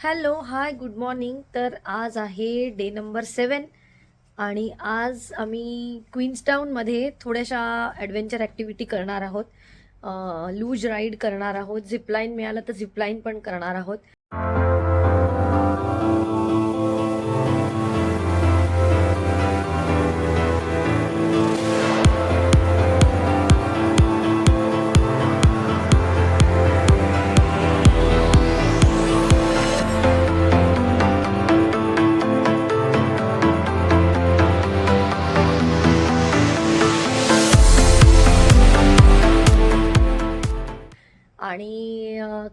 Hello hi good morning. तर आज आहे डे नंबर सेवन आणि आज आम्ही क्वीन्सटाऊनमध्ये थोड्याशा ॲडव्हेंचर ॲक्टिव्हिटी करणार आहोत. लूज राईड करणार आहोत. झिपलाईन मिळालं तर झिपलाईन पण करणार आहोत.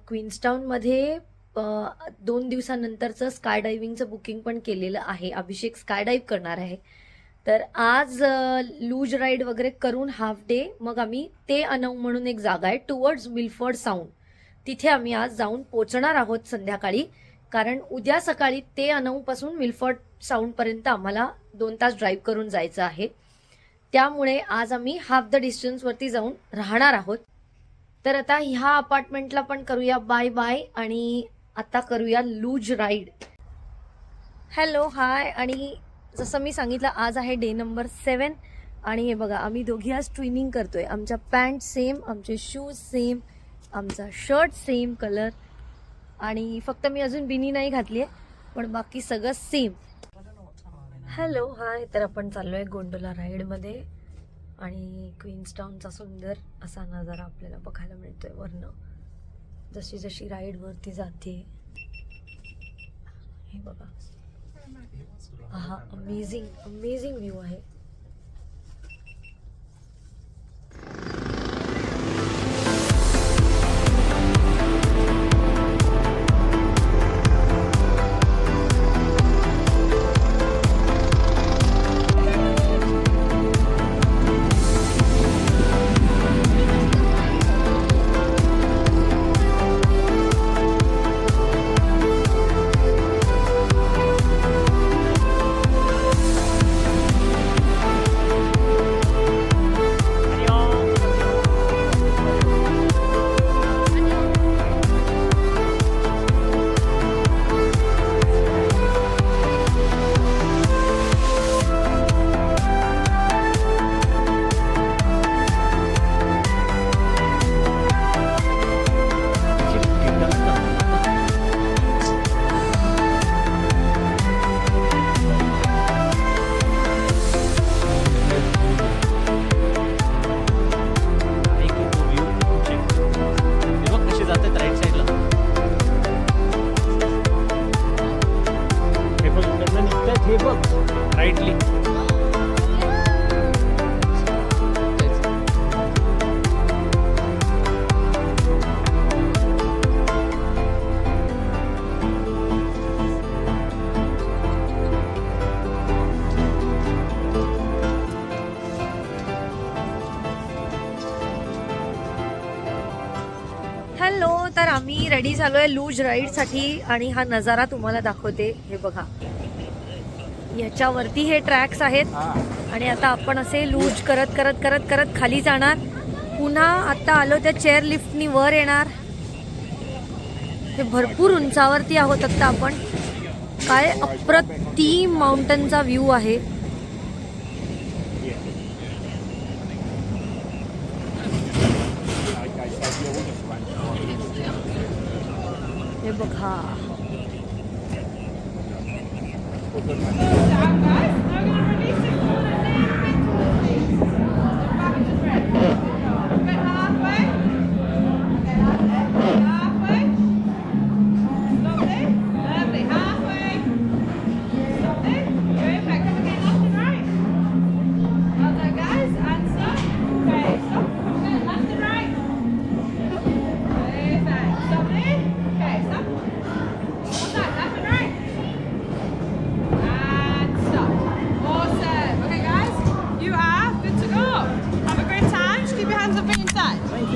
क्वीन्सटाऊनमध्ये दोन दिवसानंतरचं स्काय डायव्हिंगचं बुकिंग पण केलेलं आहे. अभिषेक स्काय डाईव्ह करणार आहे. तर आज लूज राईड वगैरे करून हाफ डे मग आम्ही ते अनव म्हणून एक जागा आहे टुवर्ड्स मिल्फर्ड साऊंड. तिथे आम्ही आज जाऊन पोचणार आहोत संध्याकाळी कारण उद्या सकाळी ते अनवपासून मिल्फर्ड साऊंडपर्यंत आम्हाला दोन तास ड्राईव्ह करून जायचं आहे. त्यामुळे आज आम्ही हाफ द डिस्टन्सवरती जाऊन राहणार आहोत. तर आता ह्या अपार्टमेंटला पण करूया बाय बाय आणि आता करूया लूज राईड हॅलो हाय आणि जसं मी सांगितलं आज आहे डे नंबर सेवन आणि हे बघा आम्ही दोघी आज ट्विनिंग करतोय. आमच्या पॅन्ट सेम आमचे शूज सेम आमचा शर्ट सेम कलर आणि फक्त मी अजून बिनी नाही घातली आहे पण बाकी सगळं सेम हॅलो हाय तर आपण चाललोय गोंडोला राईडमध्ये आणि क्वीन्सटाऊनचा सुंदर असा नजारा आपल्याला बघायला मिळतोय वरनं. जशी जशी राईड वरती जाते. हे बघा. हा अमेझिंग अमेझिंग व्ह्यू आहे. आम्ही रेडी झालोय लूज राईडसाठी आणि हा नजारा तुम्हाला दाखवते. हे बघा. याच्यावरती हे ट्रॅक्स आहेत. आणि आता आपण असे लूज करत करत करत करत खाली जाणार. पुन्हा आता आलो त्या चेअर लिफ्टनी वर येणार. हे भरपूर उंचावरती आहोत आता आपण. काय अप्रतिम माउंटनचा व्ह्यू आहे. हे बघा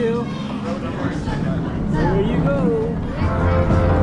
you. There you go.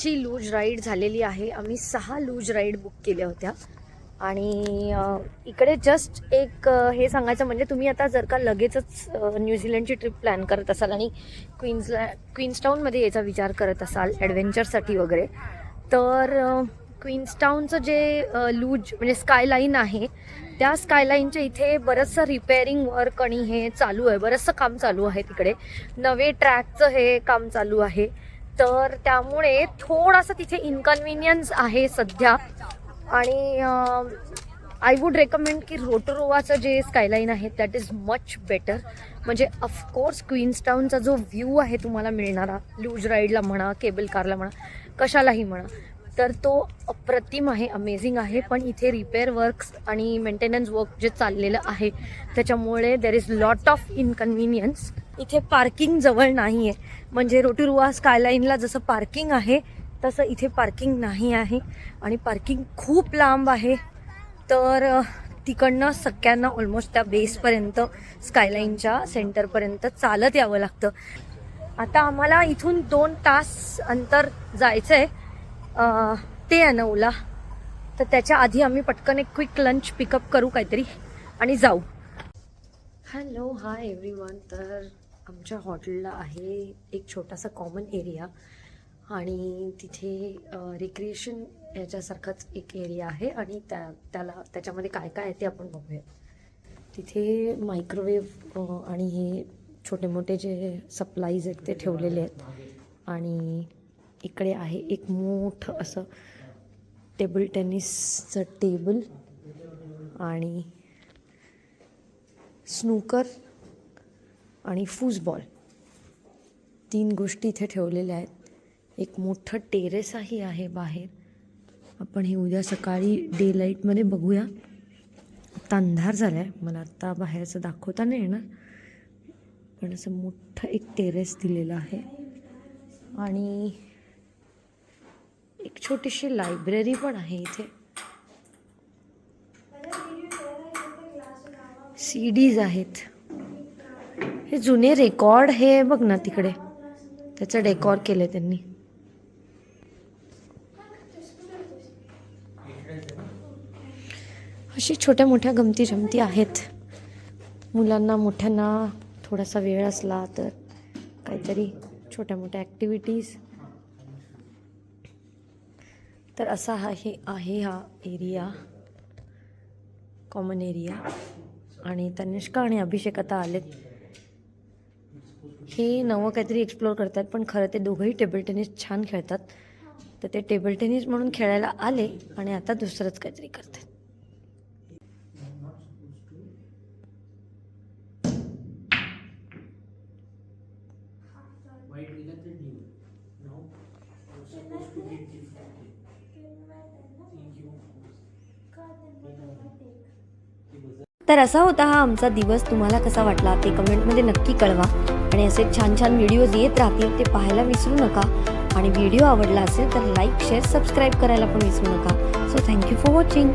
आमची लूज राईड झालेली आहे. आम्ही सहा लूज राईड बुक केल्या होत्या. आणि इकडे जस्ट एक हे सांगायचं म्हणजे तुम्ही आता जर का लगेचच न्यूझीलंडची ट्रिप प्लॅन करत असाल आणि क्वीन्सला क्वीन्सटाऊनमध्ये याचा विचार करत असाल ॲडव्हेंचरसाठी वगैरे तर क्वीन्सटाऊनचं जे लूज म्हणजे स्कायलाईन आहे त्या स्कायलाईनच्या इथे बरंचसं रिपेअरिंग वर्क आणि हे चालू आहे. बरंचसं काम चालू आहे तिकडे. नवे ट्रॅकचं हे काम चालू आहे. तर त्यामुळे थोडासा तिथे इन्कन्व्हिनियन्स आहे सध्या. आणि आय वूड रेकमेंड की रोटोरोवाचं जे स्कायलाईन आहे दॅट इज मच बेटर म्हणजे ऑफकोर्स क्वीन्सटाऊनचा जो व्ह्यू आहे तुम्हाला मिळणारा लूज राईडला म्हणा केबल कारला म्हणा कशालाही म्हणा तर तो अप्रतिम आहे अमेझिंग आहे. पण इथे रिपेअर वर्क्स आणि मेंटेनन्स वर्क जे चाललेलं आहे त्याच्यामुळे there is lot of inconvenience इथे पार्किंग जवळ नाही आहे म्हणजे रोटीरुवा स्कायलाईनला जसं पार्किंग आहे तसं इथे पार्किंग नाही आहे. आणि पार्किंग खूप लांब आहे. तर तिकडनं सगळ्यांना ऑलमोस्ट त्या बेसपर्यंत स्कायलाईनच्या सेंटरपर्यंत चालत यावं लागतं. आता आम्हाला इथून दोन तास अंतर जायचं आहे ते आहे नऊला तर त्याच्या आधी आम्ही पटकन एक क्विक लंच पिकअप करू काहीतरी आणि जाऊ. हॅलो हाय एव्हरीवन तर आमच्या हॉटेलला आहे एक छोटासा कॉमन एरिया आणि तिथे रिक्रिएशन याच्यासारखाच एक एरिया आहे आणि त्या त्याला त्याच्यामध्ये काय काय आहे ते आपण बघूया. तिथे मायक्रोवेव्ह आणि हे छोटे मोठे जे सप्लाईज आहेत ते ठेवलेले आहेत. आणि इकडे आहे एक मोठं असं टेबल टेनिसचं टेबल आणि स्नूकर आणि फुसबॉल. तीन गोष्टी इथे ठेवलेल्या आहेत. एक मोठं टेरेसही आहे बाहेर. आपण हे उद्या सकाळी डे लाईटमध्ये बघूया. आत्ता अंधार झाला आहे मला आत्ता बाहेरचं दाखवता नाही येणार. पण असं मोठं एक टेरेस दिलेलं आहे. आणि एक छोटीशी लायब्ररी पण आहे इथे. सी डीज आहेत. हे जुने रेकॉर्ड हे बघ ना तिकडे. त्याचं डेकॉर केलं त्यांनी. अशी छोट्या मोठ्या गमती जमती आहेत. मुलांना मोठ्यांना थोडासा वेळ असला तर काहीतरी छोट्या मोठ्या ॲक्टिव्हिटीज तर असा हा हे आहे हा एरिया कॉमन एरिया आणि तनिष्का आणि अभिषेक आता आलेत. हे नवं काहीतरी एक्सप्लोअर करतात पण खरं ते दोघंही टेबल टेनिस छान खेळतात. तर ते टेबल टेनिस म्हणून खेळायला आले आणि आता दुसरंच काहीतरी करतात. तर असा होता हा आमचा दिवस. तुम्हाला कसा वाटला ते कमेंटमध्ये नक्की कळवा. आणि असे छान छान व्हिडिओज येत राहतील ते पाहायला विसरू नका. आणि व्हिडिओ आवडला असेल तर लाईक शेअर सबस्क्राईब करायला पण विसरू नका. So thank you for watching